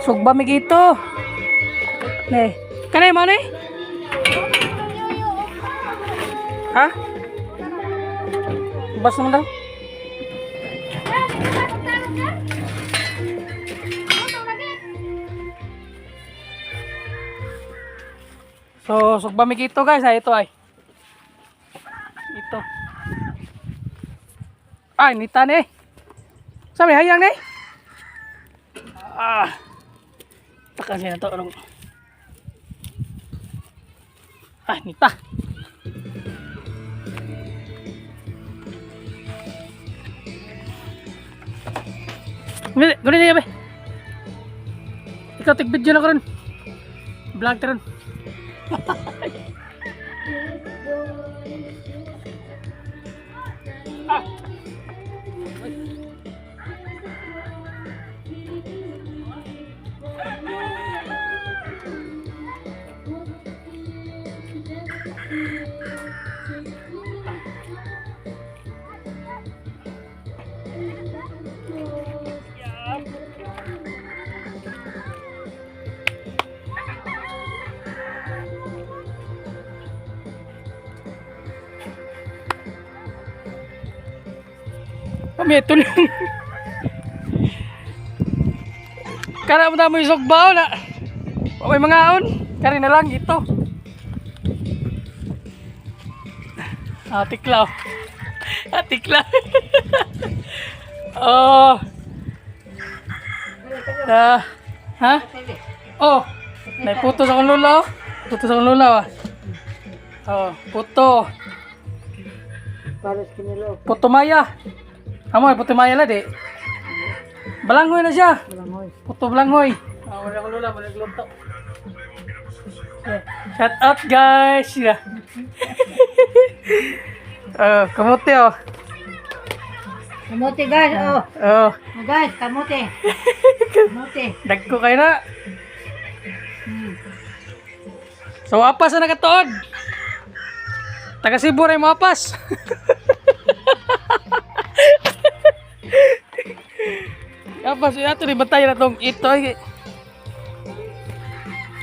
Sugba mi gito. Ne. Kanay mo ni? Ha? Bas naman daw. So, sugba mi gito guys, ha ito ay. Ito. Ay, nita ni. Sabi hayang ni. Ah. Takan na to. Anong... Ah, nita. Gani, gani niya be. Ikaw tig video na ko ron. Vlog ta ron. ah. Kami ito lang. Kana mo na mo isugbaw na. May mga aon. Kari na lang ito. Ah, tiklaw. Ah, tiklaw. oh. Ah, ha? Oh. May puto sa akong lula. oh. Puto sa akong lula. ah. Oh, puto. Puto maya. Amo, puto maya la di. Balanghoy na siya. Langoy. Puto balanghoy. Ah, wala ko lula, wala glunto. Shout out guys. Uh, kamuti oh. Kamote guys, oh. Oh, Oh, guys, kamote. Kamote. dagko kayo na. So, apas na nakatuod. Taga Cebu rin mo apas. apas, yun ato ni na tong ito.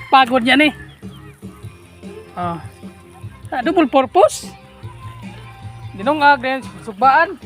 Pagod niya ni. Oh. Ah, double purpose. Dinong agren, subaan.